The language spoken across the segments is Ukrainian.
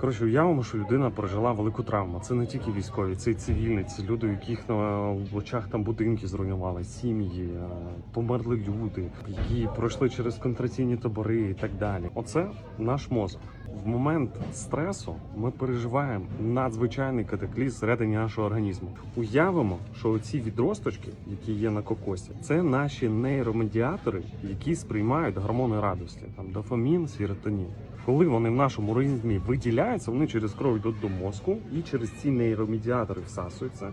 Коротше, уявимо, що людина пережила велику травму. Це не тільки військові, це і цивільні, це люди, яких на очах там будинки зруйнували, сім'ї, е, померли люди, які пройшли через контраційні табори і так далі. Оце наш мозок. В момент стресу ми переживаємо надзвичайний катаклізм всередині нашого організму. Уявимо, що оці відросточки, які є на кокосі, це наші нейромедіатори, які сприймають гормони радості, там дофамін, серотонін. Коли вони в нашому організмі виділяються, вони через кров йдуть до мозку і через ці нейромедіатори всасуються.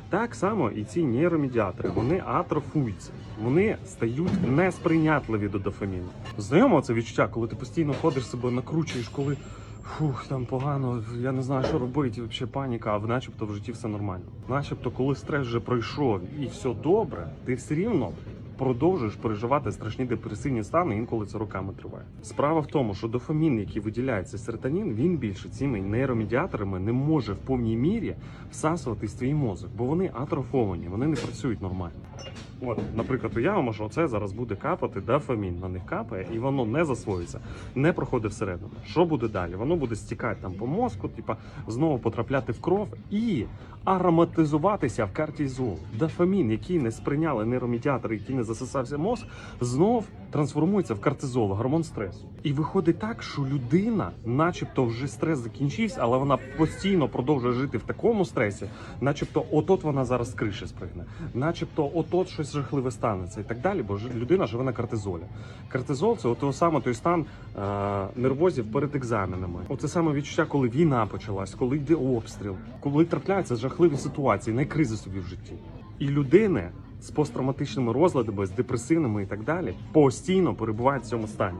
Так само і ці нейромедіатори вони атрофуються, вони стають несприйнятливі до дофаміну. Знайомо це відчуття, коли ти постійно ходиш себе, накручуєш, коли фух, там погано, я не знаю, що робити, взагалі паніка, а начебто в житті все нормально. Начебто, коли стрес вже пройшов і все добре, ти все рівно. Продовжуєш переживати страшні депресивні стани, інколи це роками триває. Справа в тому, що дофамін, який виділяється серотонін, він більше цими нейромедіаторами не може в повній мірі всасуватись твій мозок, бо вони атрофовані, вони не працюють нормально. От, наприклад, уявимо, що це зараз буде капати дофамін, на них капає, і воно не засвоюється, не проходить всередину. Що буде далі? Воно буде стікати там по мозку, типа знову потрапляти в кров і ароматизуватися в кортизол. Дофамін, який не сприйняли нейромедіатори, який не засосався мозк, знов трансформується в кортизол, гормон стресу. І виходить так, що людина, начебто, вже стрес закінчився, але вона постійно продовжує жити в такому стресі, начебто, отот вона зараз з криші спригне, начебто, отот щось жахливе станеться і так далі, бо людина живе на кортизолі. Кортизол це ото саме той стан е, нервозів перед екзаменами. Оце саме відчуття, коли війна почалась, коли йде обстріл, коли трапляються жахливі ситуації, найкризи собі в житті. І людини з посттравматичними розладами, з депресивними і так далі, постійно перебувають в цьому стані.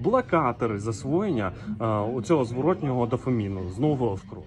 блокатори засвоєння е, оцього зворотнього дофаміну знову в кров.